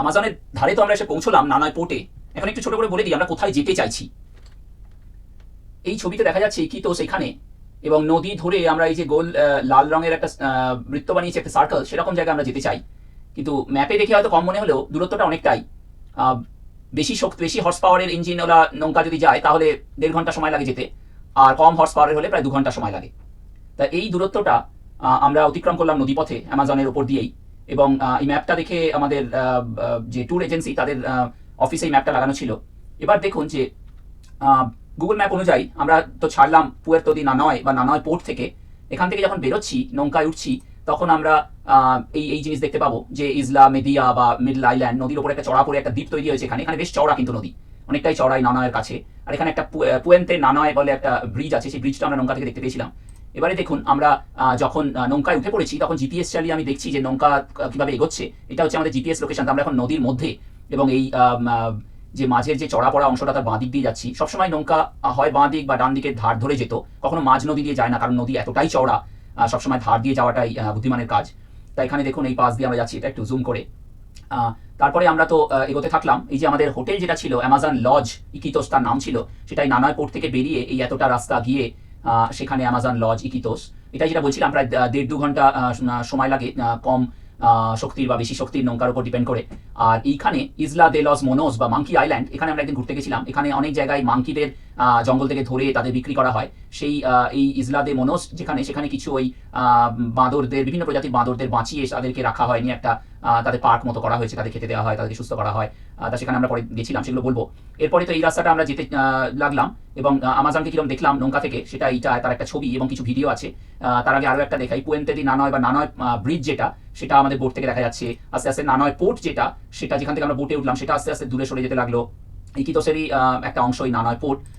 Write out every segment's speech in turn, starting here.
আমাজনের ধারে তো আমরা এসে পৌঁছলাম নানয় পোর্টে। এখন একটু ছোট করে বলে দিই, আমরা কোথায় যেতে চাইছি। এই ছবিতে দেখা যাচ্ছে কি তো সেখানে, এবং নদী ধরে আমরা এই যে গোল লাল রঙের একটা বৃত্ত বানিয়েছে, একটা সার্কেল সেরকম জায়গায় আমরা যেতে চাই। কিন্তু ম্যাপে দেখে হয়তো কম মনে হলেও দূরত্বটা অনেকটাই। বেশি শক্তি, বেশি হর্স পাওয়ারের ইঞ্জিন ওলা নৌকা যদি যায়, তাহলে দেড় ঘণ্টা সময় লাগে যেতে। আর কম হর্স পাওয়ারের হলে প্রায় দু ঘণ্টা সময় লাগে। তা এই দূরত্বটা আমরা অতিক্রম করলাম নদীপথে অ্যামাজনের ওপর দিয়েই। এবং এই ম্যাপটা দেখে আমাদের যে ট্যুর এজেন্সি তাদের অফিসে এই ম্যাপটা লাগানো ছিল। এবার দেখুন যে গুগল ম্যাপ অনুযায়ী আমরা তো ছাড়লাম পুয়ের্তো দি নানয় বা নানয় পোর্ট থেকে। এখান থেকে যখন বেরোচ্ছি, নৌকায় উঠছি, তখন আমরা এই এই জিনিস দেখতে পাবো যে ইজলা মেদিয়া বা মিডল আইল্যান্ড নদীর উপরে একটা চড়া পড়ে একটা দ্বীপ তৈরি হয়েছে এখানে। এখানে বেশ চওড়া কিন্তু নদী, অনেকটাই চড়াই নানয়ের কাছে। আর এখানে একটা পুয়েন্তে নানয় বলে একটা ব্রিজ আছে, সেই ব্রিজটা আমরা নৌকা থেকে দেখতে পেয়েছিলাম। এবারে দেখুন আমরা যখন নৌকায় উঠে পড়েছি তখন জিপিএস চালিয়ে আমি দেখছি যে নৌকা কীভাবে এগোচ্ছে। এটা হচ্ছে আমাদের জিপিএস লোকেশন আমরা এখন নদীর মধ্যে এবং এই যে মাঝের যে চড়া পড়া অংশটা তার বাঁ দিক দিয়ে যাচ্ছি। সবসময় নৌকা হয় বাঁ দিক বা ডান দিকের ধার ধরে যেত। কখনো মাঝ নদী দিয়ে যায় না কারণ নদী এতটাই আহ, সবসময় ধার দিয়ে যাওয়াটাই বুদ্ধিমানের কাজ। তাই এখানে দেখুন এই পাশ দিয়ে আমরা যাচ্ছি এটা একটু জুম করে। তারপরে আমরা তো এগোতে থাকলাম। এই যে আমাদের হোটেল যেটা ছিল অ্যামাজন লজ ইকিতোস তার নাম ছিল সেটাই নানয় পোর্ট থেকে বেরিয়ে এই এতটা রাস্তা গিয়ে সেখানে অ্যামাজন লজ ইকিতোস এটাই যেটা বলছিলাম, প্রায় দেড় দু ঘণ্টা সময় লাগে কম শক্তির বা বেশি শক্তির নৌকার উপর ডিপেন্ড করে। আর এইখানে ইজলা দে লস মোনোস বা মাংকি আইল্যান্ড এখানে আমরা একদিন ঘুরতে গেছিলাম। এখানে অনেক জায়গায় মাংকিদের জঙ্গল থেকে ধরে তাদের বিক্রি করা হয়। সেই এই ইজলা দে মোনোস যেখানে, সেখানে কিছু ওই বাঁদরদের, বিভিন্ন প্রজাতির বাঁদরদের বাঁচিয়ে তাদেরকে রাখা হয়নি। একটা তাদের পার্ক মতো করা হয়েছে, তাদের খেতে দেওয়া হয়, তাদেরকে সুস্থ করা হয়। তা সেখানে আমরা পরে গেছিলাম, সেগুলো বলব। এরপরে তো এই রাস্তাটা আমরা যেতে লাগলাম এবং আমাজনকে কীরকম দেখলাম নৌকা থেকে, সেটা এইটা, তার একটা ছবি এবং কিছু ভিডিও আছে। তার আগে আরও একটা দেখাই। পুয়েন্তেদি নানয় বা নানয় ব্রিজ যেটা, সেটা আমাদের বোট থেকে দেখা যাচ্ছে। আস্তে আস্তে নানয় পোর্ট যেটা, সেটা যেখান থেকে আমরা বোটে উঠলাম, সেটা আস্তে আস্তে দূরে সরে যেতে লাগল। এই কিতোসেরই একটা অংশ এই নানয় পোর্ট।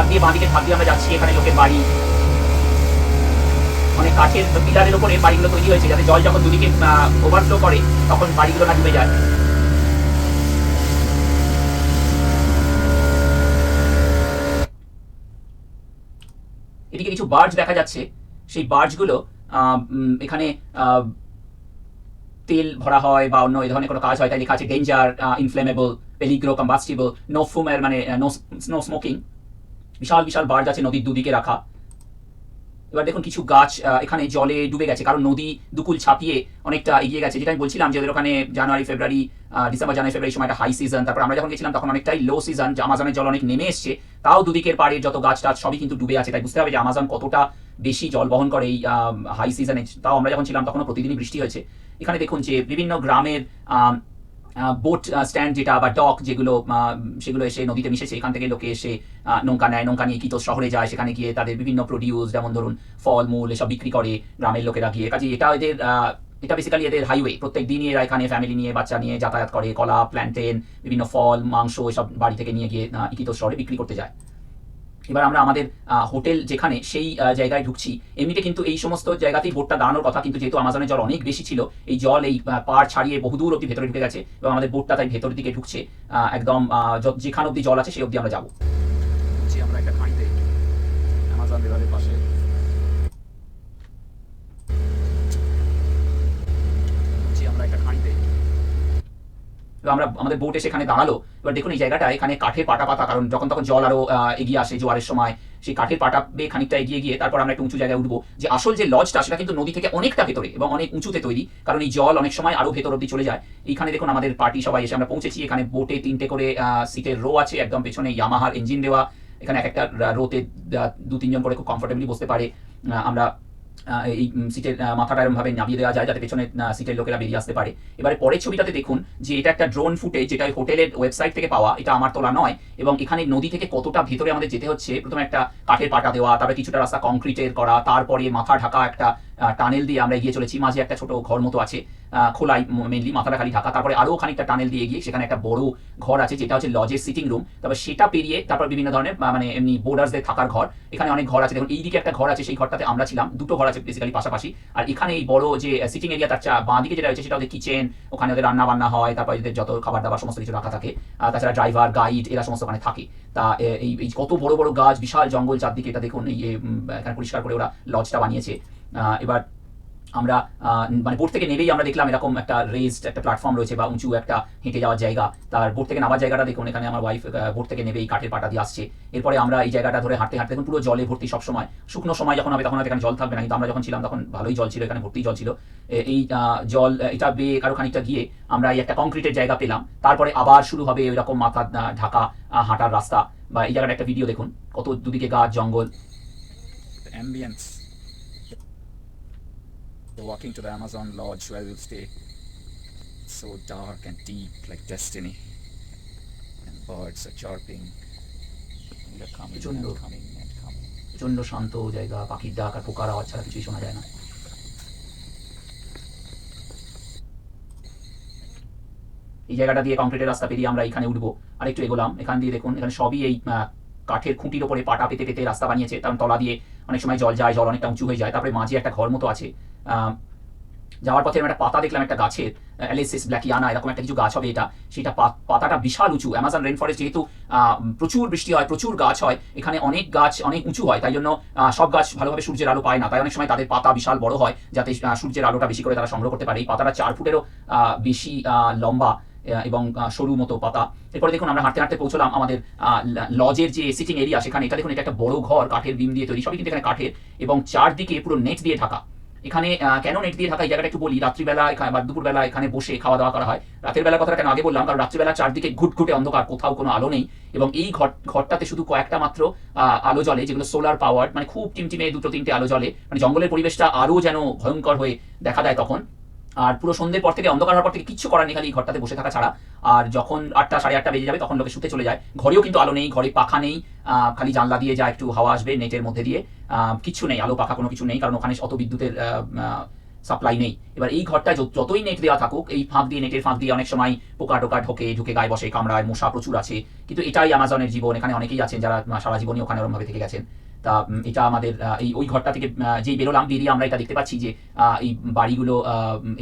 নদীর দিয়ে বাঁদিকে ধার দিয়ে আমরা যাচ্ছি, এখানে লোকের বাড়ি। অনেক কাঠের পিলারের উপরে বাড়িগুলো তৈরি হয়েছে, যাতে জল যখন দুদিকে ওভারফ্লো করে, তখন বাড়িগুলো না ডুবে যায়। এদিকে কিছু বার্জ দেখা যাচ্ছে। সেই বার্জগুলো এখানে তেল ভরা হয় বা অন্য এই ধরনের কোনো কাজ হয়, তাই লেখা আছে ডেঞ্জার ইনফ্লেমেবল পেলিগ্রো কম্বাস্টিবল নো ফুমের মানে নো স্মোকিং বিশাল বিশাল বার্জ আছে নদীর দুদিকে রাখা। এবার দেখুন কিছু গাছ এখানে জলে ডুবে গেছে। কারণ নদী দুকুল ছাপিয়ে অনেকটা এগিয়ে গেছে। যেটা আমি বলছিলাম যে ওখানে জানুয়ারি, ফেব্রুয়ারি ডিসেম্বর, জানুয়ারি, ফেব্রুয়ারি সময় হাই সিজন তারপর আমরা যখন গেছিলাম, তখন অনেকটাই লো সিজন আমাজনের জল অনেক নেমে এসছে, তাও দুদিকের পাড়ের যত গাছ টাছ সবই কিন্তু ডুবে আছে। তাই বুঝতে হবে যে আমাজন কতটা বেশি জল বহন করে এই হাই সিজনে তাও আমরা যখন ছিলাম, তখনও প্রতিদিনই বৃষ্টি হয়েছে। এখানে দেখুন যে, বিভিন্ন গ্রামের বোট স্ট্যান্ড যেটা বা ডক যেগুলো সেগুলো এসে নদীতে মিশেছে এখান থেকে লোকে এসে নৌকা নেয়। নৌকা নিয়ে কিতো শহরে যায়। সেখানে গিয়ে তাদের বিভিন্ন প্রডিউস যেমন ধরুন ফল মূল এসব বিক্রি করে গ্রামের লোকেরা গিয়ে। কাজে এটা এদের এটা বেসিক্যালি এদের হাইওয়ে প্রত্যেক দিনই এরা এখানে ফ্যামিলি নিয়ে বাচ্চা নিয়ে যাতায়াত করে। কলা প্ল্যান্টেন বিভিন্ন ফল মাংস এসব বাড়ি থেকে নিয়ে গিয়ে আহ, ইকিতো শহরে বিক্রি করতে যায়। এবার আমরা আমাদের হোটেল যেখানে সেই জায়গায় ঢুকছি, এমনিতে কিন্তু এই সমস্ত জায়গাতেই বোটটা দাঁড়ানোর কথা, কিন্তু যেহেতু আমাজনের জল অনেক বেশি ছিল, এই জল, এই পাড় ছাড়িয়ে বহুদূর অব্দি ভেতরে ঢুকে গেছে, এবং আমাদের বোটটা তাই ভেতরের দিকে ঢুকছে একদম যেখান অব্দি জল আছে, সেই অব্দি আমরা যাব আমরা একটা খাঁড়িতে আমাজন রিভারের পাশে আমরা একটা খাঁড়িতে এবার আমরা আমাদের বোট এসে এখানে দাঁড়াল। এবার দেখুন এই জায়গাটা এখানে কাঠের পাটা পাতা কারণ যখন তখন জল আরও আহ, এগিয়ে আসে জোয়ারের সময় সেই কাঠের পাটা বেয়ে খানিকটা এগিয়ে গিয়ে তারপর আমরা একটা উঁচু জায়গায় উঠবো। যে আসল যে লজটা সেটা কিন্তু নদী থেকে অনেকটা ভেতরে এবং অনেক উঁচুতে তৈরি কারণ এই জল অনেক সময় আরও ভেতর অব্দি চলে যায়। এইখানে দেখুন আমাদের পার্টি সবাই এসে আমরা পৌঁছেছি। এখানে বোটে তিনটে করে সিটের রো আছে একদম পেছনে ইয়ামাহার ইঞ্জিন দেওয়া। এখানে এক একটা রোতে দু তিনজন করে খুব কমফোর্টেবলি বসতে পারে। আমরা এই সিটের মাথাটা এরকম ভাবে নামিয়ে দেওয়া যায় যাতে পেছনে সিটের লোকেরা বেরিয়ে আসতে পারে। এবারে পরের ছবিটাতে দেখুন যে এটা একটা ড্রোন ফুটেজ যেটা হোটেলের ওয়েবসাইট থেকে পাওয়া, এটা আমার তোলা নয়। এবং এখানে নদী থেকে কতটা ভেতরে আমাদের যেতে হচ্ছে, প্রথমে একটা কাঠের পাটা দেওয়া, তারপরে কিছুটা রাস্তা কংক্রিটের করা, তারপরে মাথা ঢাকা একটা টানেল দিয়ে আমরা এগিয়ে চলেছি। মাঝে একটা ছোট ঘর মতো আছে খোলাই মেনলি মাথাটা খালি ঢাকা। তারপরে আরও খানিকটা টানেল দিয়ে গিয়ে সেখানে একটা বড় ঘর আছে, যেটা হচ্ছে লজের সিটিং রুম তারপর সেটা পেরিয়ে তারপর বিভিন্ন ধরনের মানে এমনি বোর্ডার্সদের থাকার ঘর। এখানে অনেক ঘর আছে। দেখুন, এইদিকে একটা ঘর আছে, সেই ঘরটাতে আমরা ছিলাম। দুটো ঘর আছে বেসিক্যালি পাশাপাশি। আর এখানে এই বড় যে সিটিং এরিয়া তার চা- বাঁ দিকে যেটা রয়েছে সেটা ওদের কিচেন ওখানে ওদের রান্না বান্না হয়, তারপর এদের যত খাবার দাবার সমস্ত কিছু রাখা থাকে। তাছাড়া ড্রাইভার গাইড এরা সমস্ত ওখানে থাকে। তা এই কত বড় বড় গাছ, বিশাল জঙ্গল চারদিকে। এটা দেখুন, এই এখানে পরিষ্কার করে ওরা লজটা বানিয়েছে। এবার আমরা মানে বোট থেকে নেমেই আমরা দেখলাম এরকম একটা রেজড একটা প্ল্যাটফর্ম রয়েছে বা উঁচু একটা হেঁটে যাওয়ার জায়গা। তার বোট থেকে নামার জায়গাটা দেখুন, এখানে আমার ওয়াইফ বোট থেকে নেবে এই কাঠের পাটা দিয়ে আসছে। এরপরে আমরা এই জায়গাটা ধরে হাঁটতে হাঁটতে দেখুন, পুরো জলে ভর্তি সব সময় শুকনো সময় যখন হবে, তখন এখানে জল থাকবে না, কিন্তু আমরা যখন ছিলাম, তখন ভালোই জল ছিল, এখানে ভর্তি জল ছিল। এই জল এটা বেয়ে কারও খানিকটা গিয়ে আমরা এই একটা কংক্রিটের জায়গা পেলাম। তারপরে আবার শুরু হবে এরকম মাথা ঢাকা হাঁটার রাস্তা। বা এই জায়গাটা একটা ভিডিও দেখুন, কত দুদিকে গাছ জঙ্গল. We're walking to the Amazon lodge where we'll stay. So dark and deep, like destiny. And birds are chirping. And They're coming and coming and coming. প্রচণ্ড শান্ত জায়গা পাখির ডাক আর পোকার আওয়াজ ছাড়া কিছুই শোনা যায় না এই জায়গাটা দিয়ে কংক্রিটের রাস্তা পেরিয়ে আমরা এখানে উঠবো আর একটু এগোলাম এখান দিয়ে দেখুন এখানে সবই এই কাঠের খুঁটির ওপরে পাটা পেতে পেতে রাস্তা বানিয়েছে, কারণ তলা দিয়ে অনেক সময় জল যায়, জল অনেকটা উঁচু হয়ে যায়, তারপরে মাঝে একটা ঘর মতো আছে যাওয়ার পথে একটা পাতা দেখলাম, একটা গাছের অ্যালিসিস ব্ল্যাকিয়ানা এরকম একটা কিছু গাছ হবে এটা। সেটা পাতাটা বিশাল উঁচু অ্যামাজন রেন ফরেস্ট যেহেতু প্রচুর বৃষ্টি হয়, প্রচুর গাছ হয়, এখানে অনেক গাছ অনেক উঁচু হয়, তাই জন্য সব গাছ ভালোভাবে সূর্যের আলো পায় না, তাই অনেক সময় তাদের পাতা বিশাল বড় হয়, যাতে সূর্যের আলোটা বেশি করে তারা সংগ্রহ করতে পারে। এই পাতাটা চার ফুটেরও বেশি লম্বা। এবং সরু মতো পাতা। এরপরে দেখুন আমরা হাঁটতে হাঁটতে পৌঁছলাম আমাদের লজের যে সিটিং এরিয়া সেখানে। এটা দেখুন, এটা একটা বড় ঘর, কাঠের বিম দিয়ে তৈরি। সবই কিন্তু এখানে কাঠের এবং চারদিকে পুরো নেট দিয়ে ঢাকা। এখানে কেন নেট দিয়ে ঢাকা? এই জায়গাটা একটু বলি। রাত্রিবেলা বা দুপুরবেলা এখানে বসে খাওয়া দাওয়া করা হয়। রাতের বেলার কথাটা কেন আগে বললাম? কারণ রাত্রিবেলা চারদিকে ঘুটঘুটে অন্ধকার, কোথাও কোনো আলো নেই। এবং এই ঘর ঘরটাতে শুধু কয়েকটা মাত্র আলো জ্বলে, যেগুলো সোলার পাওয়ার মানে খুব টিমটিমে দুটো তিনটে আলো জ্বলে। মানে জঙ্গলের পরিবেশটা আরও যেন ভয়ঙ্কর হয়ে দেখা দেয় তখন। আর পুরো সন্ধ্যের পর থেকে অন্ধকার হওয়ার পর থেকে কিচ্ছু করার নেই খালি ঘরটাতে বসে থাকা ছাড়া। আর যখন আটটা, সাড়ে আটটা বেজে যাবে, তখন লোকে শুতে চলে যায়। ঘরেও কিন্তু আলো নেই, ঘরে পাখা নেই খালি জানলা দিয়ে যা একটু হাওয়া আসবে নেটের মধ্যে দিয়ে কিচ্ছু নেই, আলো, পাখা কোনো কিছু নেই, কারণ ওখানে অত বিদ্যুতের সাপ্লাই নেই। এবার এই ঘরটা যত- যতই নেট দেওয়া থাকুক, এই ফাঁক দিয়ে, নেটের ফাঁক দিয়ে অনেক সময় পোকা টোকা ঢোকে, ঢুকে গায়ে বসে, কামড়ায়, মশা প্রচুর আছে। কিন্তু এটাই আমাজনের জীবন, এখানে অনেকেই আছেন যারা সারা জীবনই ওখানে ওরমভাবে থেকে গেছেন। তা এটা আমাদের এই, ওই ঘরটা থেকে যেই বেরোলাম বেরিয়ে আমরা এটা দেখতে পাচ্ছি যে এই বাড়িগুলো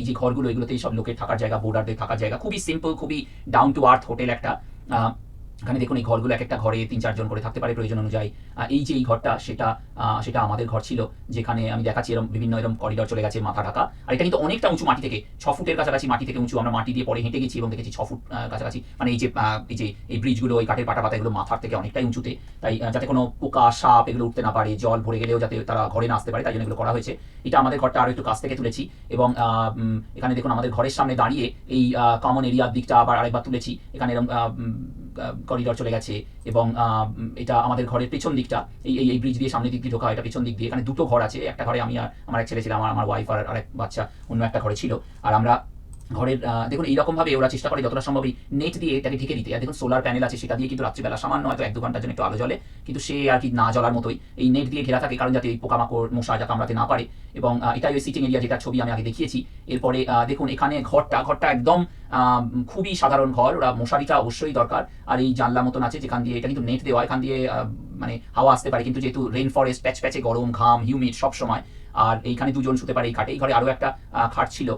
এই যে ঘরগুলো, এগুলোতেই সব লোকের থাকার জায়গা বোর্ডারদের থাকার জায়গা। খুবই সিম্পল খুবই ডাউন টু আর্থ হোটেল একটা এখানে দেখুন, এই ঘরগুলো এক একটা ঘরে তিন চারজন করে থাকতে পারে প্রয়োজন অনুযায়ী। এই যে এই ঘরটা, সেটা সেটা আমাদের ঘর ছিল, যেখানে আমি দেখাচ্ছি এরকম বিভিন্ন এরকম করিডর চলে গেছে মাথা ঢাকা। আর এটা কিন্তু অনেকটা উঁচু মাটি থেকে, ছ ফুটের কাছাকাছি মাটি থেকে উঁচু, আমরা মাটি দিয়ে পরে হেঁটে গেছি এবং দেখেছি ছ ফুট কাছাকাছি। মানে এই যে এই যে, এই ব্রিজগুলো এই কাঠের পাটা পাতা, এগুলো মাথার থেকে অনেকটাই উঁচুতে। তাই যাতে কোনো পোকা, সাপ এগুলো উঠতে না পারে, জল ভরে গেলেও যাতে তারা ঘরে না আসতে পারে, তাই জন্য এগুলো করা হয়েছে। এটা আমাদের ঘরটা আরও একটু কাছ থেকে তুলেছি এবং এখানে দেখুন আমাদের ঘরের সামনে দাঁড়িয়ে এই কমন এরিয়ার দিকটা আবার আরেকবার তুলেছি। এখানে এরকম করিডর চলে গেছে এবং এটা আমাদের ঘরের পেছন দিকটা, এই, এই- ব্রিজ দিয়ে সামনের দিক দিয়ে ঢোকা, এটা পেছন দিক দিয়ে। এখানে দুটো ঘর আছে, একটা ঘরে আমি আর, আমার এক ছেলে ছিল, আমার আমার ওয়াইফ আর আরেক বাচ্চা, অন্য একটা ঘরে ছিল। আর আমরা ঘরের দেখুন এইরকম ভাবে ওরা চেষ্টা করে যতটা সম্ভব নেট দিয়ে এটাকে ঢেকে দিতে। আর দেখুন সোলার প্যানেল আছে, সেটা দিয়ে কিন্তু রাত্রিবেলা সামান্য হয়তো এক দু ঘণ্টার জন্য একটু আলো জ্বলে, কিন্তু সে আর কি না জ্বলার মতোই এই নেট দিয়ে ঘেরা থাকে, কারণ যাতে এই পোকামাকড়, মশা যা কামড়াতে না পারে। এবং এটাই ওই সিটিং এরিয়া যেটা ছবি আমি আগে দেখিয়েছি। এরপরে দেখুন, এখানে ঘরটা ঘরটা একদম খুবই সাধারণ ঘর। ওরা মশারিটা অবশ্যই দরকার। আর এই জানলা মতন আছে, যেখান দিয়ে এটা কিন্তু নেট দেওয়া, এখান দিয়ে মানে হাওয়া আসতে পারে। কিন্তু যেহেতু রেন ফরেস্ট প্যাচ প্যাচে গরম, ঘাম হিউমিড সব সময় আর এইখানে দুজন শুতে পারে, এই খাটে, এই ঘরে আরও একটা খাট ছিল।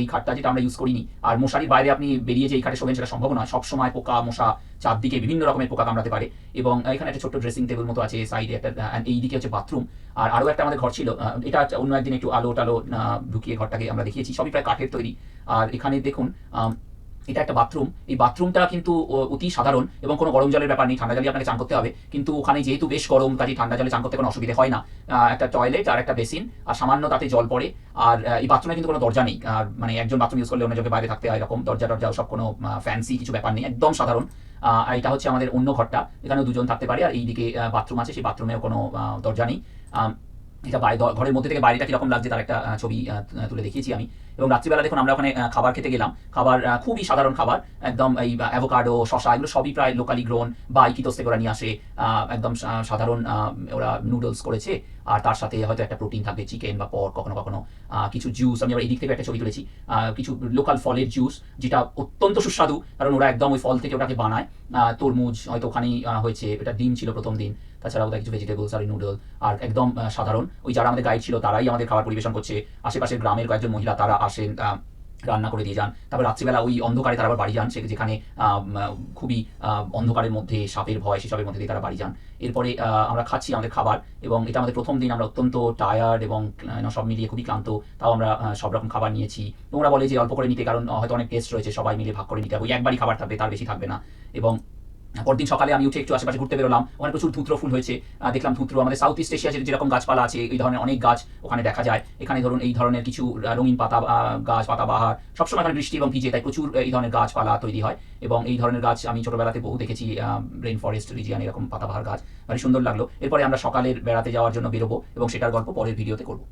এই খাটটা যেটা আমরা ইউজ করিনি। আর মশারির বাইরে আপনি বেরিয়ে যে এই খাটে শোবেন, সেটা সম্ভব নয়। সবসময় পোকা, মশা চারদিকে বিভিন্ন রকমের পোকা কামড়াতে পারে। এবং এখানে একটা ছোট্ট ড্রেসিং টেবিল মতো আছে সাইডে একটা এই দিকে হচ্ছে বাথরুম আর আরও একটা আমাদের ঘর ছিল। এটা অন্য একদিন একটু আলো টালো ঢুকিয়ে ঘরটাকে আমরা দেখিয়েছি। সবই প্রায় কাঠের তৈরি। আর এখানে দেখুন এটা একটা বাথরুম এই বাথরুমটা কিন্তু অতি সাধারণ এবং কোনো গরম জলের ব্যাপার নেই, ঠান্ডা জলে আপনাকে চান করতে হবে। কিন্তু ওখানে যেহেতু বেশ গরম কাজে ঠান্ডা জলে চান করতে কোনো অসুবিধা হয় না। একটা টয়লেট আর একটা বেসিন আর সামান্য তাতে জল পড়ে। আর এই বাথরুমে কিন্তু কোনো দরজা নেই। আর মানে একজন বাথরুম ইউজ করলে অন্যজনকে বাইরে থাকতে হয় এরকম। দরজা টরজা সব কোনো ফ্যান্সি কিছু ব্যাপার নেই। একদম সাধারণ। এটা হচ্ছে আমাদের অন্য ঘরটা। এখানেও দুজন থাকতে পারে। আর এইদিকে বাথরুম আছে। সেই বাথরুমেও কোনো দরজা নেই। এটা ঘরের মধ্যে থেকে বাইরেটা কীরকম লাগছে তার একটা ছবি তুলে দেখিয়েছি আমি। এবং রাত্রিবেলা দেখুন আমরা ওখানে খাবার খেতে গেলাম। খাবার খুবই সাধারণ খাবার। একদম এই অ্যাভোকাডো শশা এগুলো সবই প্রায় লোকালি গ্রোন বা ইকিতোস থেকে ওরা নিয়ে আসে। একদম সাধারণ ওরা নুডলস করেছে। আর তার সাথে হয়তো একটা প্রোটিন থাকবে চিকেন বা পর কখনো কখনো কিছু জুস আমি আবার এই দিক থেকে একটা ছবি তুলেছি। কিছু লোকাল ফলের জুস যেটা অত্যন্ত সুস্বাদু। কারণ ওরা একদম ওই ফল থেকে ওটাকে বানায়। তরমুজ, হয়তো ওখানেই হয়েছে। এটা ডিম ছিল প্রথম দিন। তাছাড়াও ওদের কিছু ভেজিটেবলস আর নুডল আর একদম সাধারণ। ওই যারা আমাদের গাইড ছিল, তারাই আমাদের খাবার পরিবেশন করছে। আশেপাশের গ্রামের কয়েকজন মহিলা, তারা আসেন রান্না করে দিয়ে যান। তারপর রাত্রিবেলা ওই অন্ধকারে তারা আবার বাড়ি যান, সে যেখানে খুবই অন্ধকারের মধ্যে, সাপের ভয়, সেসবের মধ্যে দিয়ে তারা বাড়ি যান। এরপরে আমরা খাচ্ছি আমাদের খাবার এবং এটা আমাদের প্রথম দিন, আমরা অত্যন্ত টায়ার্ড এবং সব মিলিয়ে খুবই ক্লান্ত। তাও আমরা সব রকম খাবার নিয়েছি। ওরা বলে যে অল্প করে নিতে, কারণ হয়তো অনেক টেস্ট রয়েছে, সবাই মিলে ভাগ করে নিতে হবে। ওই একবারই খাবার থাকবে, তার বেশি থাকবে না। এবং পরদিন সকালে আমি উঠে একটু আশেপাশে ঘুরতে বেরোলাম। ওখানে প্রচুর ধুত্র ফুল হয়েছে। দেখলাম ধুত্র। আমাদের সাউথ ইস্ট এশিয়া যেরকম গাছপালা আছে, এই ধরনের অনেক গাছ ওখানে দেখা যায়। এখানে ধরুন এই ধরনের কিছু রঙিন পাতা গাছ পাতা বাহার সবসময় এখানে বৃষ্টি এবং ভিজে, তাই প্রচুর এই ধরনের গাছপালা তৈরি হয়। এবং এই ধরনের গাছ আমি ছোটবেলাতে বহু দেখেছি রেইন ফরেস্ট রিজিয়ান এরকম পাতাবাহার গাছ। ভারী সুন্দর লাগল। এরপরে আমরা সকালের বেড়াতে যাওয়ার জন্য বেরোবো এবং সেটার গল্প পরের ভিডিওতে করব।